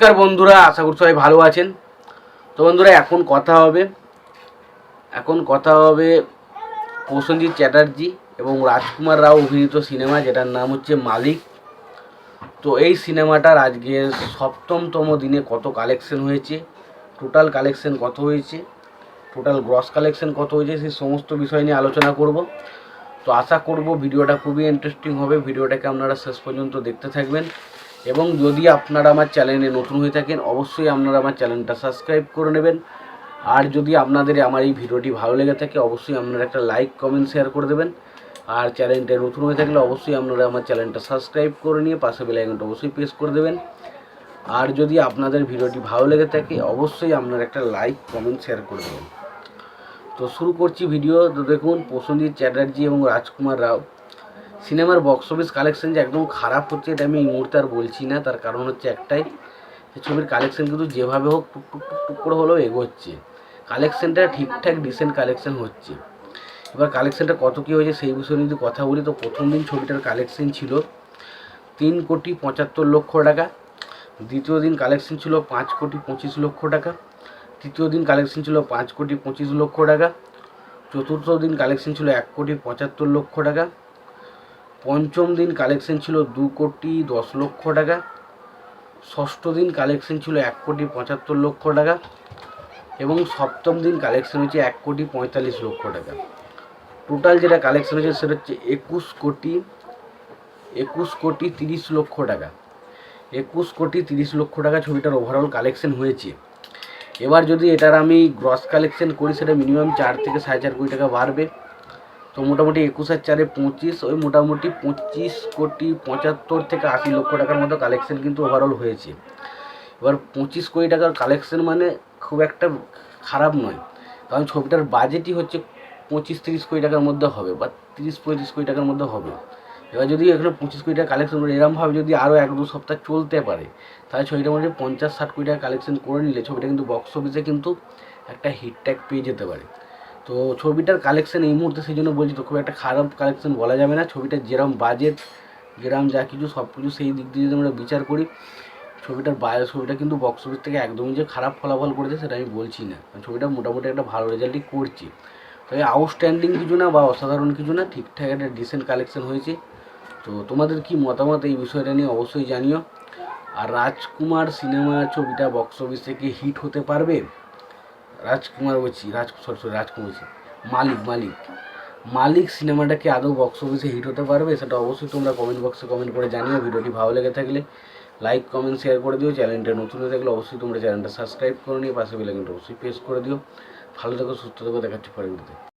নমস্কার বন্ধুরা, আশা করি সবাই ভালো আছেন। তো বন্ধুরা, এখন কথা হবে, এখন কথা হবে প্রসেনজিৎ চ্যাটার্জি এবং রাজকুমার রাও অভিনীত সিনেমা, যেটার নাম হচ্ছে মালিক। তো এই সিনেমাটার আজকে সপ্তমতম দিনে কত কালেকশন হয়েছে টোটাল কালেকশন কত হয়েছে টোটাল গ্রস কালেকশন কত হয়েছে, সেই সমস্ত বিষয় নিয়ে আলোচনা করব। তো আশা করব ভিডিওটা খুবই ইন্টারেস্টিং হবে, ভিডিওটাকে আপনারা শেষ পর্যন্ত দেখতে থাকবেন। এবং যদি আপনারা আমার চ্যানেলে নতুন হয়ে থাকেন, অবশ্যই আপনারা আমার চ্যানেলটা সাবস্ক্রাইব করে নেবেন। আর যদি আপনাদের আমার এই ভিডিওটি ভালো লেগে থাকে, অবশ্যই আপনারা একটা লাইক কমেন্ট শেয়ার করে দেবেন। আর চ্যানেলটা নতুন হয়ে থাকলে অবশ্যই আপনারা আমার চ্যানেলটা সাবস্ক্রাইব করে নিয়ে পাশে বেল আইকনটা অবশ্যই প্রেস করে দেবেন। আর যদি আপনাদের ভিডিওটি ভালো লেগে থাকে, অবশ্যই আপনারা একটা লাইক কমেন্ট শেয়ার করে দেবেন। তো শুরু করছি ভিডিও তো দেখুন, প্রসেনজিৎ চ্যাটার্জি এবং রাজকুমার রাও সিনেমার বক্স অফিস কালেকশন যে একদম খারাপ হচ্ছে এটা আমি এই মুহূর্তে আর বলছি না, তার কারণ হচ্ছে একটাই ছবির কালেকশন কিন্তু যেভাবে হোক টুক টুক টুক করে হলেও এগোচ্ছে। কালেকশনটা ঠিকঠাক ডিসেন্ট কালেকশন হচ্ছে। এবার কালেকশনটা কত কী হয়েছে সেই বিষয়ে যদি কথা বলি, তো প্রথম দিন ছবিটার কালেকশন ছিল তিন কোটি পঁচাত্তর লক্ষ টাকা, দ্বিতীয় দিন কালেকশন ছিল পাঁচ কোটি পঁচিশ লক্ষ টাকা, তৃতীয় দিন কালেকশন ছিল পাঁচ কোটি পঁচিশ লক্ষ টাকা, চতুর্থ দিন কালেকশন ছিল এক কোটি পঁচাত্তর লক্ষ টাকা পঞ্চম দিন কালেকশন ছিল দু কোটি দশ লক্ষ টাকা। ষষ্ঠ দিন কালেকশন ছিল এক কোটি পঁচাত্তর লক্ষ টাকা এবং সপ্তম দিন কালেকশন হচ্ছে এক কোটি পঁয়তাল্লিশ লক্ষ টাকা। টোটাল যেটা কালেকশন হয়েছে সেটা হচ্ছে একুশ কোটি একুশ কোটি তিরিশ লক্ষ টাকা। একুশ কোটি তিরিশ লক্ষ টাকা ছবিটার ওভারঅল কালেকশন হয়েছে। এবার যদি এটার আমি গ্রস কালেকশন করি সেটা মিনিমাম চার থেকে সাড়ে চার কোটি টাকা বাড়বে। তো মোটামুটি একুশ আর চারে পঁচিশ, ওই মোটামুটি পঁচিশ কোটি পঁচাত্তর থেকে আশি লক্ষ টাকার মতো কালেকশন কিন্তু ওভারঅল হয়েছে। এবার পঁচিশ কোটি টাকার কালেকশন মানে খুব একটা খারাপ নয়। কারণ ছবিটার বাজেটই হচ্ছে পঁচিশ তিরিশ কোটি টাকার মধ্যে হবে বা তিরিশ পঁয়ত্রিশ কোটি টাকার মধ্যে হবে। এবার যদি এখানে পঁচিশ কোটি টাকা কালেকশন করে এরমভাবে যদি আরও এক দু সপ্তাহ চলতে পারে, তাহলে ছবিটা মোটামুটি পঞ্চাশ ষাট কোটি টাকা কালেকশন করে নিলে ছবিটা কিন্তু বক্স অফিসে কিন্তু একটা হিট ট্যাগ পেয়ে যেতে পারে। তো ছবিটার কালেকশন এই মুহূর্তে সেই জন্য বলছি তো, খুব একটা খারাপ কালেকশন বলা যাবে না। ছবিটার যেরম বাজেট যেরম যা কিছু সব কিছু সেই দিক দিয়ে যদি আমরা বিচার করি, ছবিটার বাইরে ছবিটা কিন্তু বক্স অফিস থেকে একদমই যে খারাপ ফলাফল করেছে সেটা আমি বলছি না। ছবিটা মোটামুটি একটা ভালো রেজাল্টই করছে। তবে আউটস্ট্যান্ডিং কিছু না বা অসাধারণ কিছু না, ঠিকঠাক একটা ডিসেন্ট কালেকশন হয়েছে। তো তোমাদের কি মতামত এই বিষয়টা নিয়ে অবশ্যই জানিও। আর রাজকুমার সিনেমা ছবিটা বক্স অফিস থেকে হিট হতে পারবে? রাজকুমার বলছি, রাজ সরি সরি রাজকুমার বলছি, মালিক মালিক। মালিক সিনেমাটা কি আদৌ বক্স অফিসে হিট হতে পারবে? সেটা অবশ্যই তোমরা কমেন্ট বক্সে কমেন্ট করে জানিও। ভিডিওটি ভালো লেগে থাকলে লাইক কমেন্ট শেয়ার করে দিও। চ্যানেলটা নতুন হয়ে থাকলে অবশ্যই তোমরা চ্যানেলটা সাবস্ক্রাইব করে নিয়ে পাশে বেলাইকনটা অবশ্যই প্রেস করে দিও। ভালো থেকো, সুস্থ থেকো, দেখাচ্ছি ভিডিওতে